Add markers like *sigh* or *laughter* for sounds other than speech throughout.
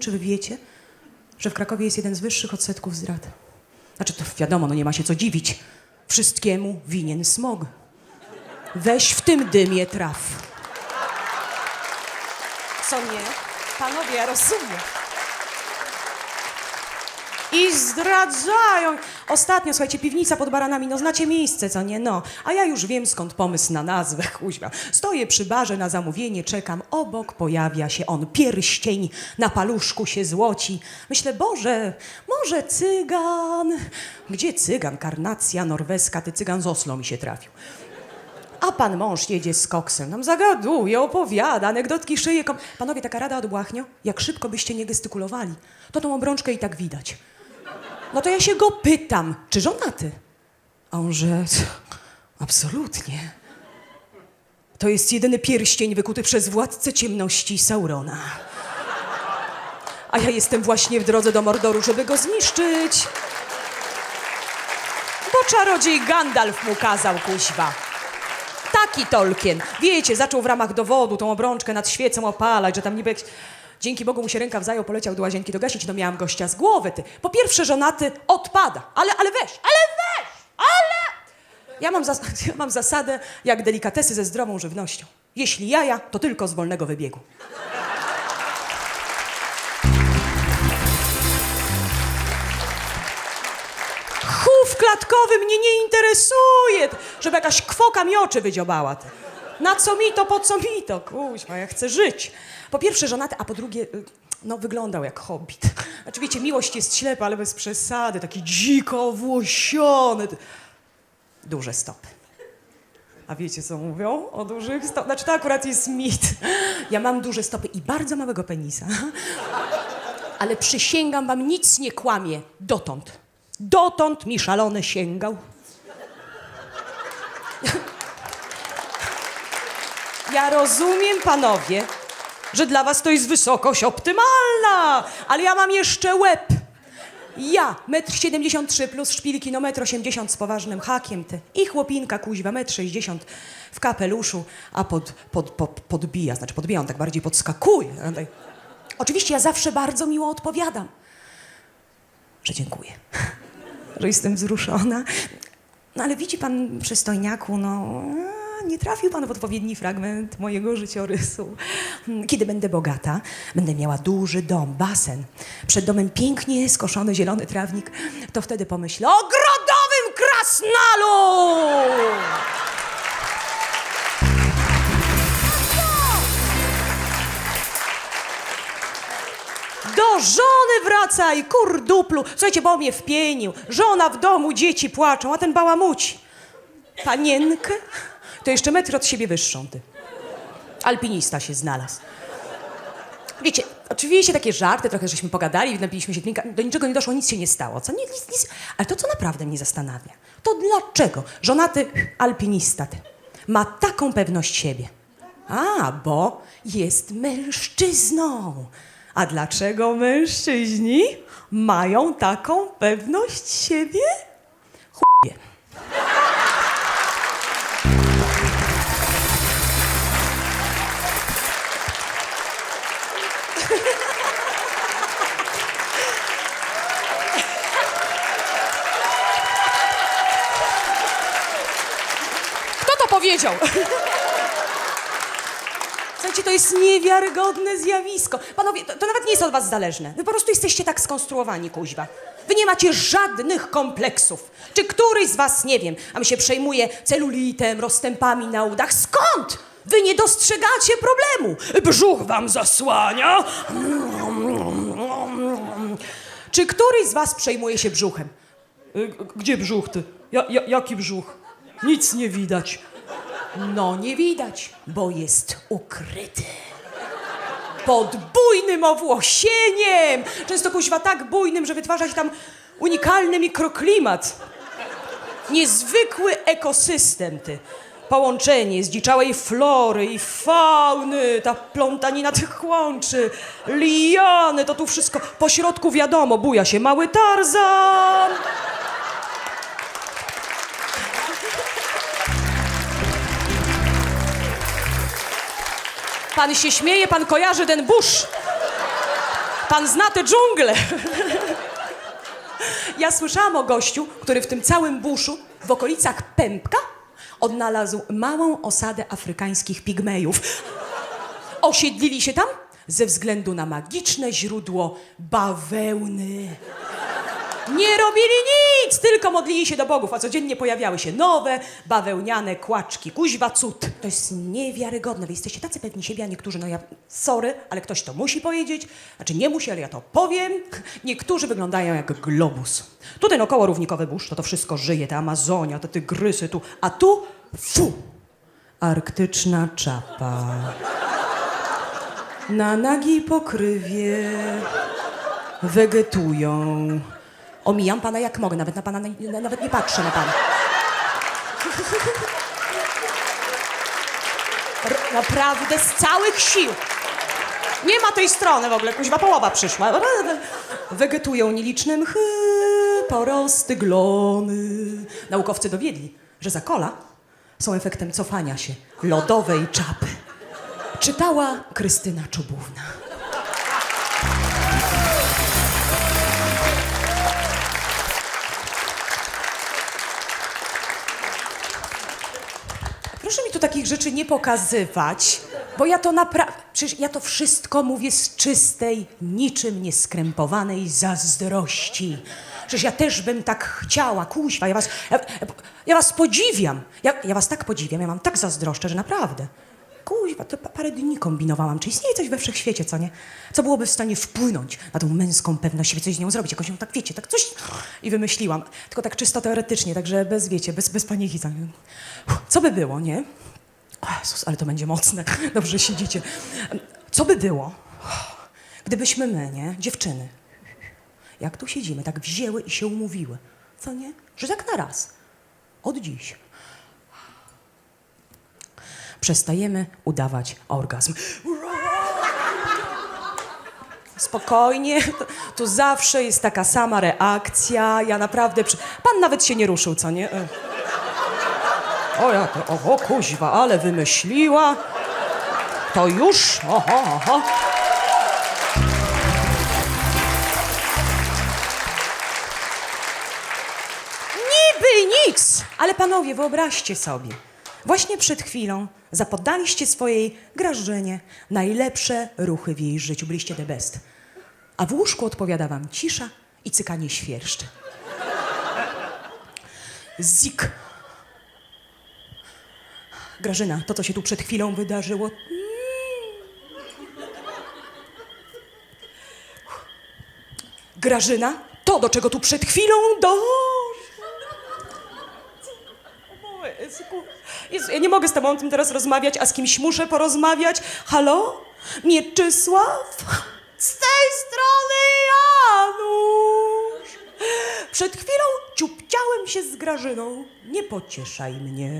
Czy wy wiecie, że w Krakowie jest jeden z wyższych odsetków zdrad. Znaczy, to wiadomo, no nie ma się co dziwić. Wszystkiemu winien smog. Weź w tym dymie traf. Co nie? Panowie, ja rozumiem. Zdradzają. Ostatnio, słuchajcie, piwnica pod baranami, no znacie miejsce, co nie? No. A ja już wiem, skąd pomysł na nazwę, *laughs* kuźwa. Stoję przy barze na zamówienie, czekam. Obok pojawia się on, pierścień na paluszku się złoci. Myślę, Boże, może cygan? Gdzie cygan? Karnacja norweska, ty cygan z Oslo mi się trafił. A pan mąż jedzie z koksem, nam zagaduje, opowiada, anegdotki szyje. Kom... Panowie, taka rada od Błachnio, jak szybko byście nie gestykulowali, to tą obrączkę i tak widać. No to ja się go pytam, czy żonaty? A on że, absolutnie. To jest jedyny pierścień wykuty przez władcę ciemności Saurona. A ja jestem właśnie w drodze do Mordoru, żeby go zniszczyć. Bo czarodziej Gandalf mu kazał, kuźwa. Taki Tolkien. Wiecie, zaczął w ramach dowodu tą obrączkę nad świecą opalać, że tam niby... Dzięki Bogu mu się ręka zajął, poleciał do łazienki dogasić, no miałam gościa z głowy, ty. Po pierwsze, żonaty odpada. Ale, ale weź, ale weź, ale... Ja mam, zas- *laughs* ja mam zasadę jak delikatesy ze zdrową żywnością. Jeśli jaja, to tylko z wolnego wybiegu. Chów klatkowy mnie nie interesuje, żeby jakaś kwoka mi oczy wydziobała. Ty. Na co mi to, po co mi to? Kuźma, ja chcę żyć. Po pierwsze żonaty, a po drugie, y, no wyglądał jak hobbit. Znaczy wiecie, miłość jest ślepa, ale bez przesady, taki dziko owłosiony. Ty. Duże stopy. A wiecie, co mówią o dużych stopach? Znaczy, to akurat jest mit. Ja mam duże stopy i bardzo małego penisa. Ale przysięgam wam, nic nie kłamie dotąd. Dotąd mi szalony sięgał. Ja rozumiem, panowie, że dla was to jest wysokość optymalna, ale ja mam jeszcze łeb. Ja, metr 73 plus szpilki, no metr 80 z poważnym hakiem, ty. I chłopinka kuźwa, metr 60 w kapeluszu, a pod, pod, pod, podbija, znaczy podbija, on tak bardziej podskakuje. Oczywiście ja zawsze bardzo miło odpowiadam, że dziękuję, *laughs* że jestem wzruszona. No ale widzi pan, przystojniaku, no nie trafił pan w odpowiedni fragment mojego życiorysu. Kiedy będę bogata, będę miała duży dom, basen, przed domem pięknie skoszony zielony trawnik, to wtedy pomyślę o grodowym krasnalu! Do żony wracaj, kurduplu. Słuchajcie, bo mnie wpienił. Żona w domu, dzieci płaczą, a ten bałamuci. Panienkę? To jeszcze metr od siebie wyższą, ty. Alpinista się znalazł. Wiecie, oczywiście takie żarty, trochę żeśmy pogadali, napiliśmy się drinka, do niczego nie doszło, nic się nie stało, co? Nie, nic, nic. Ale to, co naprawdę mnie zastanawia, to dlaczego żonaty alpinista ty, ma taką pewność siebie? A, bo jest mężczyzną. A dlaczego mężczyźni mają taką pewność siebie? Chuje. Powiedział? Słuchajcie, to jest niewiarygodne zjawisko. Panowie, to, to nawet nie jest od was zależne. Wy po prostu jesteście tak skonstruowani, kuźwa. Wy nie macie żadnych kompleksów. Czy któryś z was, nie wiem, a mi się przejmuje celulitem, rozstępami na udach. Skąd? Wy nie dostrzegacie problemu. Brzuch wam zasłania. Czy któryś z was przejmuje się brzuchem? Gdzie brzuch ty? Ja, ja, jaki brzuch? Nic nie widać. No nie widać, bo jest ukryty. Pod bujnym owłosieniem. Często kuźwa tak bujnym, że wytwarza się tam unikalny mikroklimat. Niezwykły ekosystem, ty. Połączenie zdziczałej flory i fauny, ta plątanina tych łączy, liany, to tu wszystko. Po środku wiadomo, buja się mały Tarzan. Pan się śmieje, pan kojarzy ten burz. Pan zna tę dżunglę. Ja słyszałam o gościu, który w tym całym buszu, w okolicach Pępka, odnalazł małą osadę afrykańskich pigmejów. Osiedlili się tam ze względu na magiczne źródło bawełny. Nie robili nic, tylko modlili się do bogów, a codziennie pojawiały się nowe, bawełniane kłaczki. Kuźwa cud. To jest niewiarygodne. Wy jesteście tacy pewni siebie, a niektórzy, no ja, sorry, ale ktoś to musi powiedzieć. Znaczy nie musi, ale ja to powiem. Niektórzy wyglądają jak globus. Tu ten około równikowy burz, to to wszystko żyje, ta Amazonia, te tygrysy tu, a tu, fu, arktyczna czapa. Na nagiej pokrywie wegetują. Omijam pana jak mogę, nawet na pana na- nawet nie patrzę na pana. Naprawdę z całych sił. Nie ma tej strony w ogóle, kuźwa połowa przyszła. Wegetują nieliczne mchy, porosty, glony. Naukowcy dowiedli, że zakola są efektem cofania się lodowej czapy. Czytała Krystyna Czubówna. Proszę mi tu takich rzeczy nie pokazywać, bo ja to naprawdę. Przecież ja to wszystko mówię z czystej, niczym nieskrępowanej zazdrości. Przecież ja też bym tak chciała, kuźwa, ja was, ja, ja was podziwiam. Ja, ja was tak podziwiam, ja mam tak zazdroszczę, że naprawdę. To pa- parę dni kombinowałam. Czy istnieje coś we wszechświecie, co nie? Co byłoby w stanie wpłynąć na tą męską pewność siebie, coś z nią zrobić, jakoś ją tak, wiecie, tak coś... I wymyśliłam. Tylko tak czysto teoretycznie, także bez, wiecie, bez, bez paniki. tak. Co by było, nie? O Jezus, ale to będzie mocne. Dobrze siedzicie. Co by było, gdybyśmy my, nie, dziewczyny, jak tu siedzimy, tak wzięły i się umówiły, co nie? Że tak na raz, od dziś, przestajemy udawać orgazm. Spokojnie, tu, zawsze jest taka sama reakcja. Ja naprawdę. Przy... Pan nawet się nie ruszył, co nie? O, ja to, oho, kuźwa, ale wymyśliła. To już, oho, oho. Niby nic! Ale panowie, wyobraźcie sobie. Właśnie przed chwilą zapoddaliście swojej Grażynie najlepsze ruchy w jej życiu. Byliście the best. A w łóżku odpowiada wam cisza i cykanie świerszczy. Zik. Grażyna, to co się tu przed chwilą wydarzyło. Grażyna, to do czego tu przed chwilą doszło. O Jezu, Jezu, ja nie mogę z tobą o tym teraz rozmawiać, a z kimś muszę porozmawiać. Halo? Mieczysław? Z tej strony Janusz. Przed chwilą ciupciałem się z Grażyną. Nie pocieszaj mnie.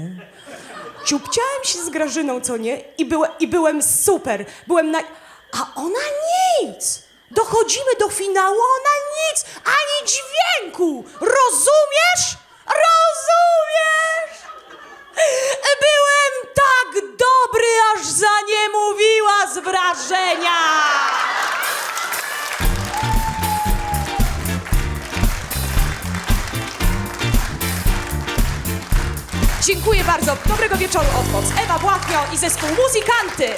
Ciupciałem się z Grażyną, co nie? I, byłe, I byłem super. Byłem na... A ona nic. Dochodzimy do finału, ona nic. Ani dźwięku. Rozumiesz? Rozumiesz? Byłem tak dobry, aż za nie mówiła z wrażenia. Dziękuję bardzo. Dobrego wieczoru Fox. Ewa Błachnio i zespół Muzykanty.